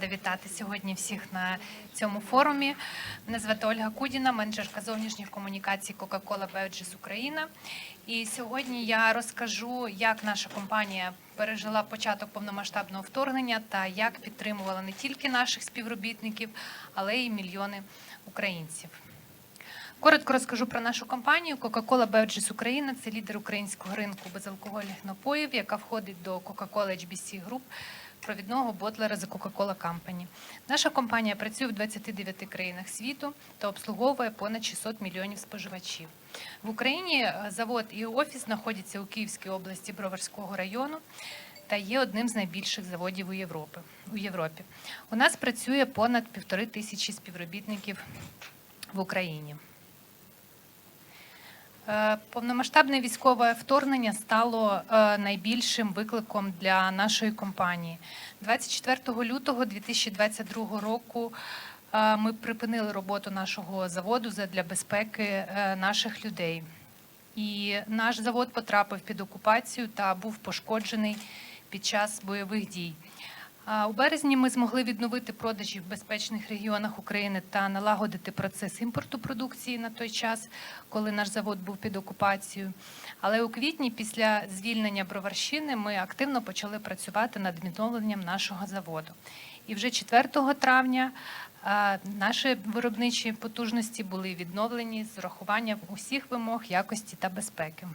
Рада вітати сьогодні всіх на цьому форумі. Мене звати Ольга Кудіна, менеджерка зовнішніх комунікацій Coca-Cola Beverages Україна. І сьогодні я розкажу, як наша компанія пережила початок повномасштабного вторгнення та як підтримувала не тільки наших співробітників, але й мільйони українців. Коротко розкажу про нашу компанію. Coca-Cola Beverages Україна це лідер українського ринку безалкогольних напоїв, яка входить до Coca-Cola HBC Group, провідного ботлера за Coca-Cola Company. Наша компанія працює в 29 країнах світу та обслуговує понад 600 мільйонів споживачів. В Україні е, завод і офіс знаходяться у Київській області Броварського району та є одним з найбільших заводів у Європі. У Європі. У нас працює понад півтори тисячі співробітників в Україні. Е, Повномасштабне військове вторгнення стало е, найбільшим викликом для нашої компанії. 24 лютого 2022 року е, ми припинили роботу нашого заводу для безпеки наших людей. І наш завод потрапив під окупацію та був пошкоджений під час бойових дій. У березні ми змогли відновити продажі в безпечних регіонах України та налагодити процес імпорту продукції на той час, коли наш завод був під окупацією. Але у квітні, після звільнення Броварщини, ми активно почали працювати над відновленням нашого заводу. І вже 4 травня наші виробничі потужності були відновлені з урахуванням усіх вимог якості та безпеки.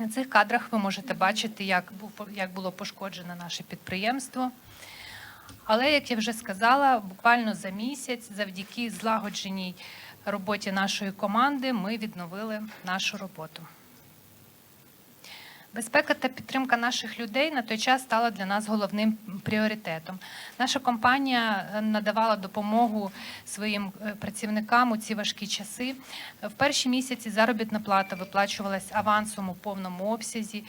На цих кадрах ви можете бачити, як, був, як було пошкоджено наше підприємство. Але, як я вже сказала, буквально за місяць, завдяки злагодженій роботі нашої команди, ми відновили нашу роботу. Безпека та підтримка наших людей на той час стала для нас головним пріоритетом. Наша компанія е, надавала допомогу своїм е, працівникам у ці важкі часи. В перші місяці заробітна плата виплачувалась авансом у повному обсязі.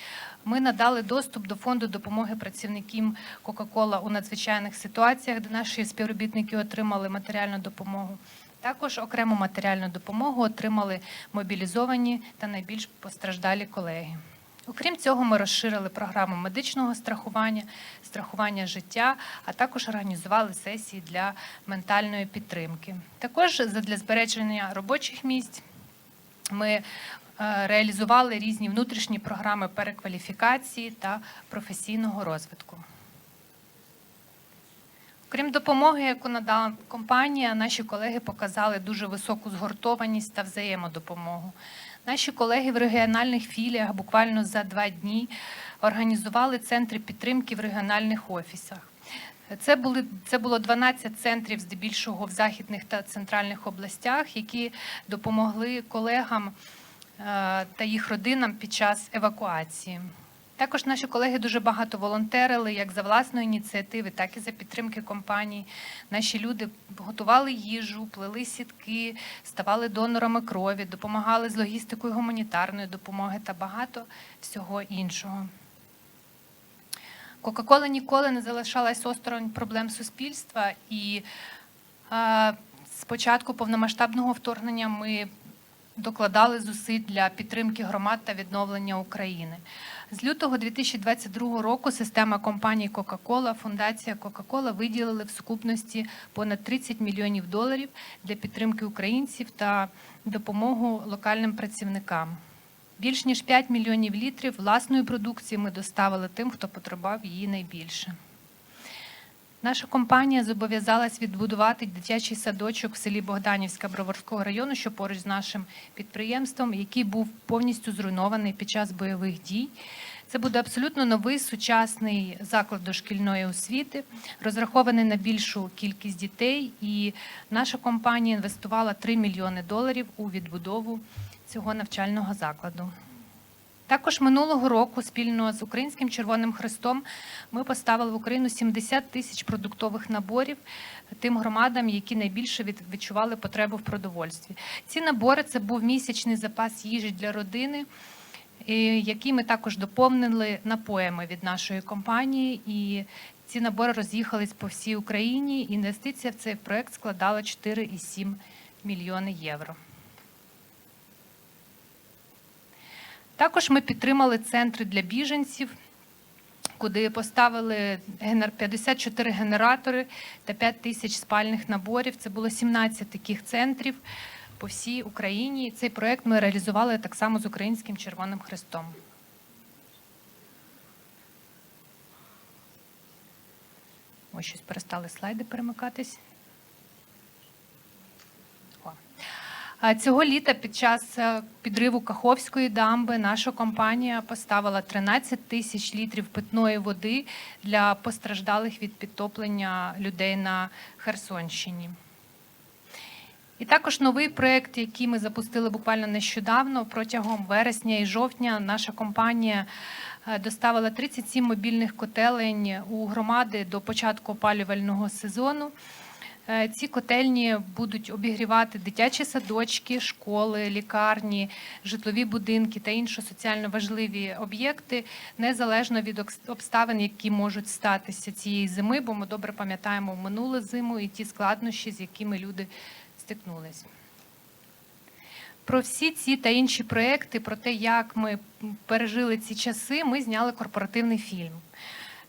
Ми надали доступ до фонду допомоги працівникам Coca-Cola у надзвичайних ситуаціях, де наші співробітники отримали матеріальну допомогу. Також окрему матеріальну допомогу отримали мобілізовані та найбільш постраждалі колеги. Окрім цього, ми розширили програму медичного страхування, страхування життя, а також організували сесії для ментальної підтримки. Також для збереження робочих місць ми е, реалізували різні внутрішні програми перекваліфікації та професійного розвитку. Крім допомоги, яку надала компанія, наші колеги показали дуже високу згуртованість та взаємодопомогу. Наші колеги в регіональних філіях буквально за два дні організували центри підтримки в регіональних офісах. Це були це було 12 центрів, здебільшого в західних та центральних областях, які допомогли колегам е, та їх родинам під час евакуації. Також наші колеги дуже багато волонтерили як за власної ініціативи, так і за підтримки компаній. Наші люди готували їжу, плели сітки, ставали донорами крові, допомагали з логістикою гуманітарної допомоги та багато всього іншого. Кока-кола ніколи не залишалась осторонь проблем суспільства, і е, з повномасштабного вторгнення ми докладали зусиль для підтримки громад та відновлення України. З лютого 2022 року система компанії Coca-Cola, фундація Coca-Cola виділили в сукупності понад 30 мільйонів доларів для підтримки українців та допомогу локальним працівникам. Більш ніж 5 мільйонів літрів власної продукції ми доставили тим, хто потребував її найбільше. Наша компанія зобов'язалась відбудувати дитячий садочок в селі Богданівська Броварського району, що поруч з нашим підприємством, який був повністю зруйнований під час бойових дій. Це буде абсолютно новий сучасний заклад дошкільної освіти, розрахований на більшу кількість дітей. І наша компанія інвестувала 3 мільйони доларів у відбудову цього навчального закладу. Також минулого року спільно з Українським Червоним Хрестом ми поставили в Україну 70 тисяч продуктових наборів тим громадам, які найбільше відчували потребу в продовольстві. Ці набори це був місячний запас їжі для родини, який ми також доповнили напоями від нашої компанії. І ці набори роз'їхались по всій Україні. Інвестиція в цей проект складала 4,7 мільйони євро. Також ми підтримали центри для біженців. куди поставили генер- 54 генератори та 5 тисяч спальних наборів. Це було 17 таких центрів по всій Україні. Цей проект ми реалізували так само з Українським Червоним Хрестом. Ось щось перестали слайди перемикатись. О. А Цього літа під час е, підриву Каховської дамби наша компанія поставила 13 тисяч літрів питної води для постраждалих від підтоплення людей на Херсонщині. І також новий проєкт, який ми запустили буквально нещодавно, протягом вересня і жовтня, наша компанія е, доставила 37 мобільних котелень у громади до початку опалювального сезону. Е, Ці котельні будуть обігрівати дитячі садочки, школи, лікарні, житлові будинки та інші соціально важливі об'єкти, незалежно від обставин, які можуть статися цієї зими, бо ми добре пам'ятаємо минулу зиму і ті складнощі, з якими люди стикнулись. Про всі ці та інші проекти, про те, як ми пережили ці часи, ми зняли корпоративний фільм.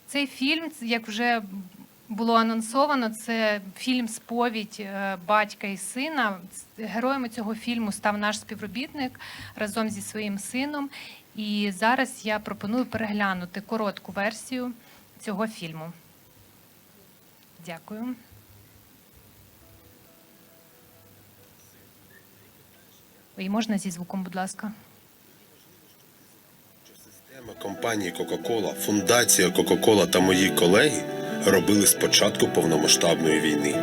Цей фільм, як вже було анонсовано, це фільм сповідь е, батька і сина. Героями цього фільму став наш співробітник разом зі своїм сином. І зараз я пропоную переглянути коротку версію цього фільму. Дякую. І можна зі звуком, будь ласка. Компанії Coca-Cola, фундація Coca-Cola та мої колеги робили з початку повномасштабної війни.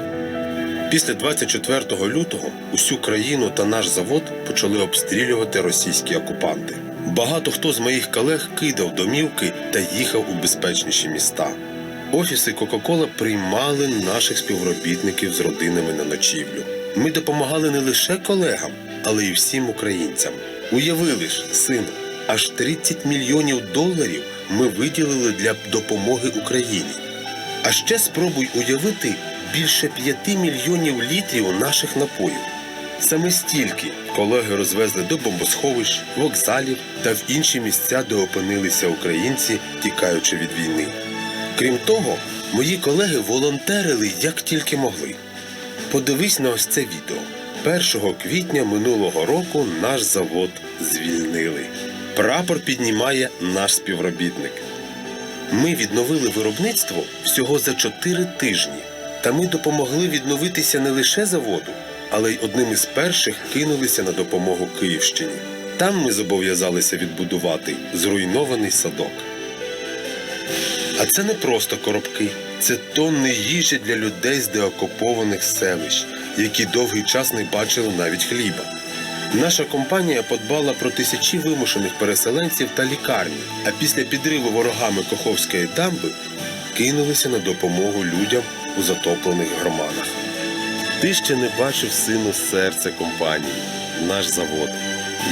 Після 24 лютого усю країну та наш завод почали обстрілювати російські окупанти. Багато хто з моїх колег кидав домівки та їхав у безпечніші міста. Офіси Coca-Cola приймали наших співробітників з родинами на ночівлю. Ми допомагали не лише колегам, але й всім українцям. Уявили ж, сину, аж 30 мільйонів доларів ми виділили для допомоги Україні. А ще спробуй уявити більше 5 мільйонів літрів наших напоїв. Саме стільки колеги розвезли до бомбосховищ, вокзалів та в інші місця, де опинилися українці, тікаючи від війни. Крім того, мої колеги волонтерили як тільки могли. Подивись на ось це відео. 1 квітня минулого року наш завод звільнили. Прапор піднімає наш співробітник. Ми відновили виробництво всього за 4 тижні, та ми допомогли відновитися не лише заводу, але й одним із перших кинулися на допомогу Київщині. Там ми зобов'язалися відбудувати зруйнований садок. А це не просто коробки, це тонни їжі для людей з деокупованих селищ, які довгий час не бачили навіть хліба. Наша компанія подбала про тисячі вимушених переселенців та лікарні, а після підриву ворогами Коховської дамби кинулися на допомогу людям у затоплених громадах. Ти ще не бачив сину серце компанії, наш завод.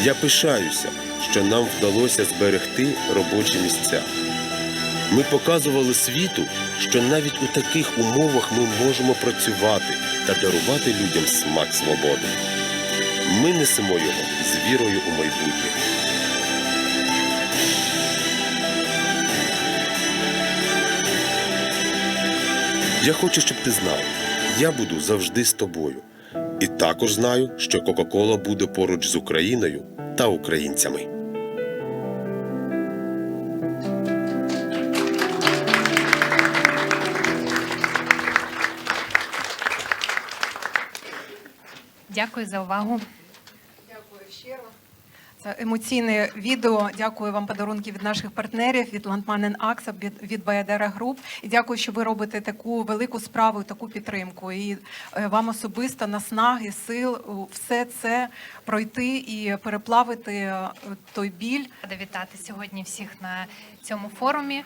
Я пишаюся, що нам вдалося зберегти робочі місця. Ми показували світу, що навіть у таких умовах ми можемо працювати та дарувати людям смак свободи. Ми несемо його з вірою у майбутнє. Я хочу, щоб ти знав, я буду завжди з тобою. І також знаю, що Кока-Кола буде поруч з Україною та українцями. Дякую за увагу. Це емоційне відео. Дякую вам подарунки від наших партнерів, від Landman Акса, від, від Баядера Груп. І дякую, що ви робите таку велику справу, таку підтримку. І е, вам особисто наснаги, сил, все це пройти і переплавити е, той біль. Рада вітати сьогодні всіх на цьому форумі.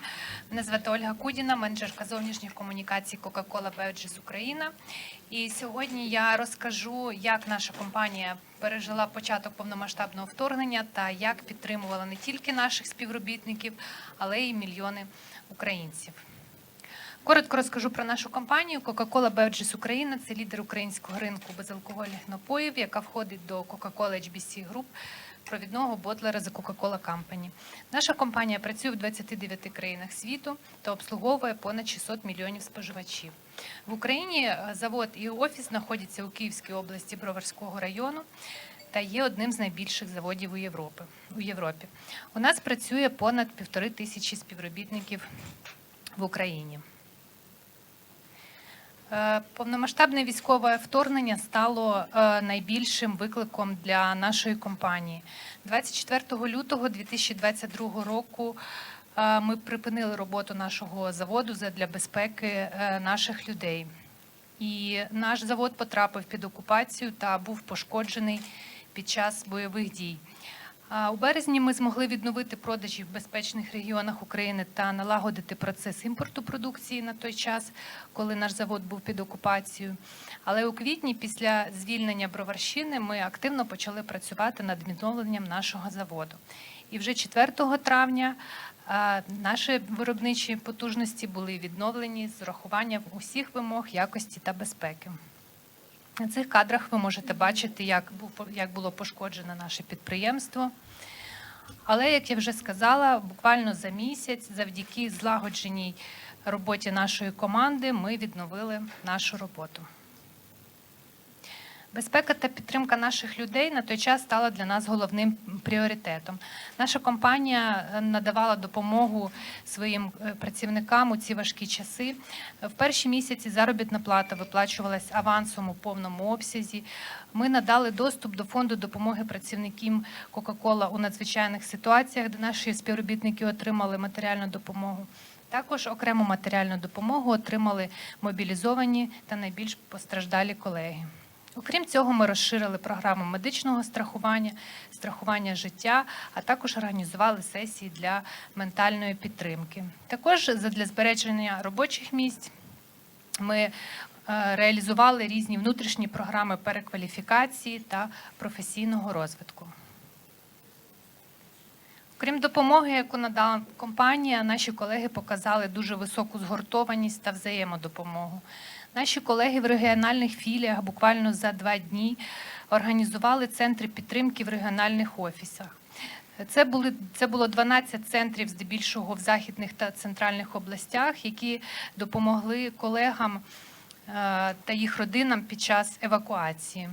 Мене звати Ольга Кудіна, менеджерка зовнішніх комунікацій Coca-Cola Beverages Україна. І сьогодні я розкажу, як наша компанія пережила початок повномасштабного вторгнення та як підтримувала не тільки наших співробітників, але й мільйони українців. Коротко розкажу про нашу компанію. Coca-Cola Beverages Україна це лідер українського ринку безалкогольних напоїв, яка входить до Coca-Cola HBC Group провідного ботлера The Coca-Cola Company. Наша компанія працює в 29 країнах світу та обслуговує понад 600 мільйонів споживачів. В Україні е, завод і офіс знаходяться у Київській області Броварського району та є одним з найбільших заводів у Європі. У Європі. У нас працює понад півтори тисячі співробітників в Україні. Е, Повномасштабне військове вторгнення стало е, найбільшим викликом для нашої компанії. 24 лютого 2022 року ми припинили роботу нашого заводу для безпеки е, наших людей. І наш завод потрапив під окупацію та був пошкоджений під час бойових дій. У березні ми змогли відновити продажі в безпечних регіонах України та налагодити процес імпорту продукції на той час, коли наш завод був під окупацією. Але у квітні, після звільнення Броварщини, ми активно почали працювати над відновленням нашого заводу. І вже 4 травня наші виробничі потужності були відновлені з урахуванням усіх вимог якості та безпеки. На цих кадрах ви можете бачити, як, було пошкоджено наше підприємство. Але, як я вже сказала, буквально за місяць, завдяки злагодженій роботі нашої команди, ми відновили нашу роботу. Безпека та підтримка наших людей на той час стала для нас головним пріоритетом. Наша компанія е, надавала допомогу своїм е, працівникам у ці важкі часи. В перші місяці заробітна плата виплачувалась авансом у повному обсязі. Ми надали доступ до фонду допомоги працівникам Кока-Кола у надзвичайних ситуаціях, де наші співробітники отримали матеріальну допомогу. Також окрему матеріальну допомогу отримали мобілізовані та найбільш постраждалі колеги. Окрім цього, ми розширили програму медичного страхування, страхування життя, а також організували сесії для ментальної підтримки. Також для збереження робочих місць ми е, реалізували різні внутрішні програми перекваліфікації та професійного розвитку. Крім допомоги, яку надала компанія, наші колеги показали дуже високу згуртованість та взаємодопомогу. Наші колеги в регіональних філіях буквально за два дні організували центри підтримки в регіональних офісах. Це були це було 12 центрів, здебільшого в західних та центральних областях, які допомогли колегам е, та їх родинам під час евакуації.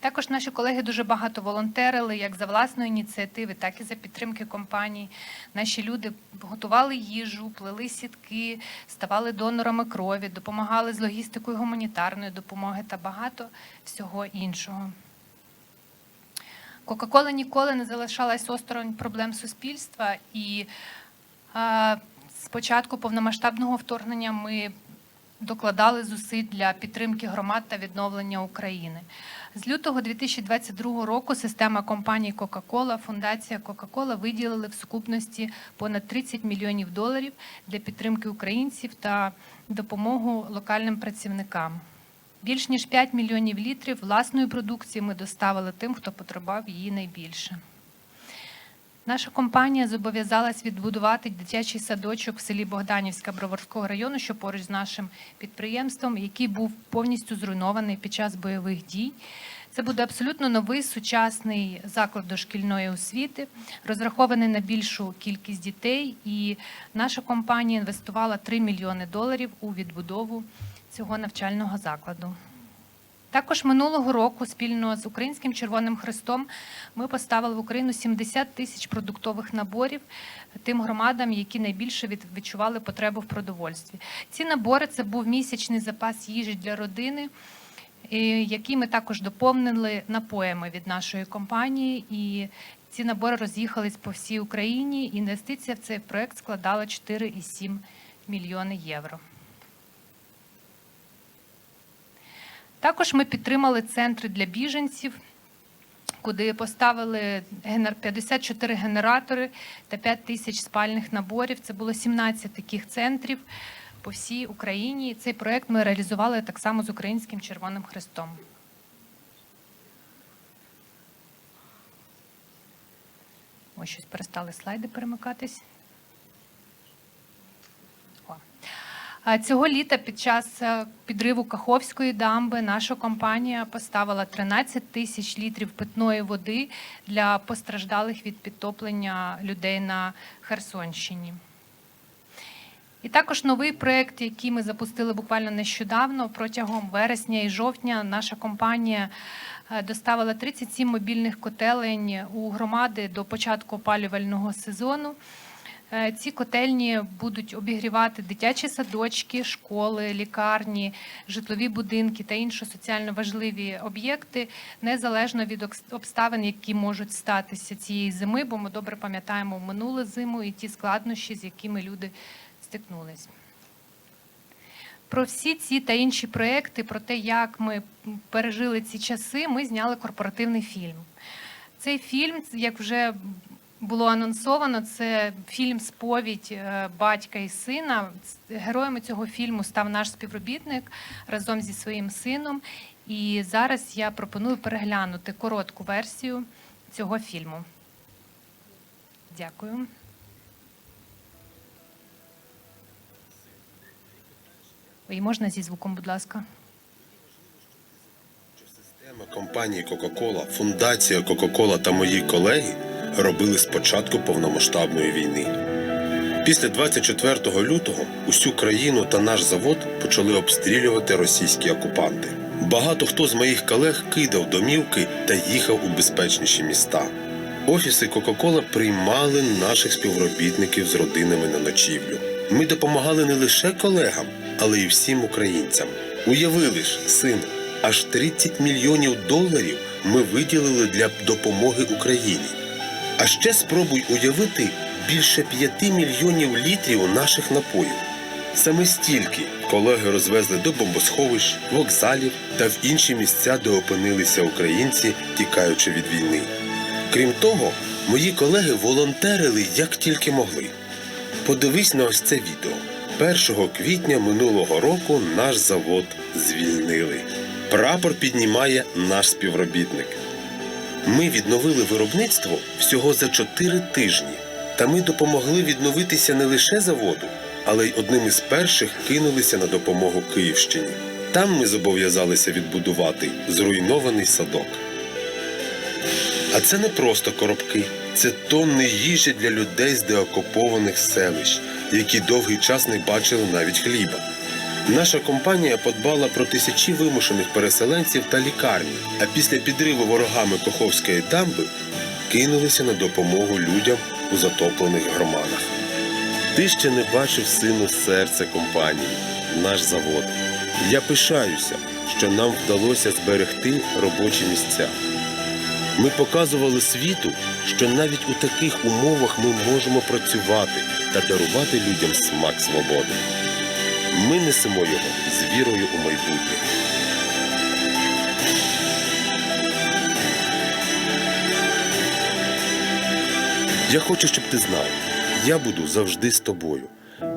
Також наші колеги дуже багато волонтерили як за власної ініціативи, так і за підтримки компаній. Наші люди готували їжу, плели сітки, ставали донорами крові, допомагали з логістикою гуманітарної допомоги та багато всього іншого. Кока-кола ніколи не залишалась осторонь проблем суспільства, і а, з повномасштабного вторгнення ми докладали зусиль для підтримки громад та відновлення України. З лютого 2022 року система компаній Coca-Cola, фундація Coca-Cola виділили в сукупності понад 30 мільйонів доларів для підтримки українців та допомогу локальним працівникам. Більш ніж 5 мільйонів літрів власної продукції ми доставили тим, хто потребував її найбільше. Наша компанія зобов'язалась відбудувати дитячий садочок в селі Богданівська Броварського району, що поруч з нашим підприємством, який був повністю зруйнований під час бойових дій. Це буде абсолютно новий сучасний заклад дошкільної освіти, розрахований на більшу кількість дітей. І наша компанія інвестувала 3 мільйони доларів у відбудову цього навчального закладу. Також минулого року спільно з Українським Червоним Хрестом ми поставили в Україну 70 тисяч продуктових наборів тим громадам, які найбільше відчували потребу в продовольстві. Ці набори це був місячний запас їжі для родини, який ми також доповнили напоями від нашої компанії. І ці набори роз'їхались по всій Україні. Інвестиція в цей проект складала 4,7 мільйони євро. Також ми підтримали центри для біженців, куди поставили генер- 54 генератори та 5 тисяч спальних наборів. Це було 17 таких центрів по всій Україні. Цей проект ми реалізували так само з Українським Червоним Хрестом. Ось щось перестали слайди перемикатись. О. А Цього літа під час е, підриву Каховської дамби наша компанія поставила 13 тисяч літрів питної води для постраждалих від підтоплення людей на Херсонщині. І також новий проєкт, який ми запустили буквально нещодавно, протягом вересня і жовтня, наша компанія е, доставила 37 мобільних котелень у громади до початку опалювального сезону. Е, Ці котельні будуть обігрівати дитячі садочки, школи, лікарні, житлові будинки та інші соціально важливі об'єкти, незалежно від обставин, які можуть статися цієї зими, бо ми добре пам'ятаємо минулу зиму і ті складнощі, з якими люди стикнулись. Про всі ці та інші проекти, про те, як ми пережили ці часи, ми зняли корпоративний фільм. Цей фільм, як вже було анонсовано, це фільм Сповідь е, батька і сина. Героями цього фільму став наш співробітник разом зі своїм сином. І зараз я пропоную переглянути коротку версію цього фільму. Дякую. І можна зі звуком, будь ласка. Компанії Coca-Cola, фундація Coca-Cola та мої колеги робили з початку повномасштабної війни. Після 24 лютого усю країну та наш завод почали обстрілювати російські окупанти. Багато хто з моїх колег кидав домівки та їхав у безпечніші міста. Офіси Coca-Cola приймали наших співробітників з родинами на ночівлю. Ми допомагали не лише колегам, але й всім українцям. Уявили ж, син, аж 30 мільйонів доларів ми виділили для допомоги Україні. А ще спробуй уявити більше 5 мільйонів літрів наших напоїв. Саме стільки колеги розвезли до бомбосховищ, вокзалів та в інші місця, де опинилися українці, тікаючи від війни. Крім того, мої колеги волонтерили як тільки могли. Подивись на ось це відео. 1 квітня минулого року наш завод звільнили. Прапор піднімає наш співробітник. Ми відновили виробництво всього за 4 тижні. Та ми допомогли відновитися не лише заводу, але й одним із перших кинулися на допомогу Київщині. Там ми зобов'язалися відбудувати зруйнований садок. А це не просто коробки, це тонни їжі для людей з деокупованих селищ, які довгий час не бачили навіть хліба. Наша компанія подбала про тисячі вимушених переселенців та лікарні, а після підриву ворогами Коховської дамби кинулися на допомогу людям у затоплених громадах. Ти ще не бачив сину серця компанії, наш завод. Я пишаюся, що нам вдалося зберегти робочі місця. Ми показували світу, що навіть у таких умовах ми можемо працювати та дарувати людям смак свободи. Ми несемо його з вірою у майбутнє. Я хочу, щоб ти знав, я буду завжди з тобою.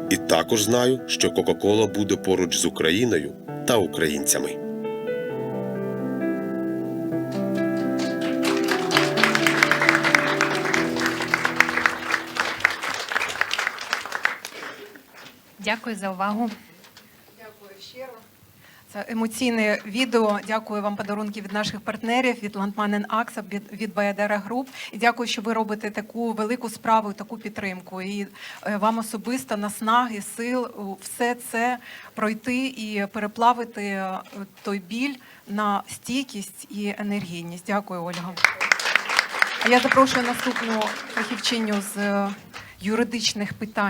І також знаю, що Кока-Кола буде поруч з Україною та українцями. Дякую за увагу. Дякую щиро. Це емоційне відео. Дякую вам подарунки від наших партнерів від Landman Акса, від, від Баядера Груп. І дякую, що ви робите таку велику справу, таку підтримку. І е, вам особисто наснаги, сил все це пройти і переплавити е, той біль на стійкість і енергійність. Дякую, Ольга. А я запрошую наступну фахівчиню з е, юридичних питань.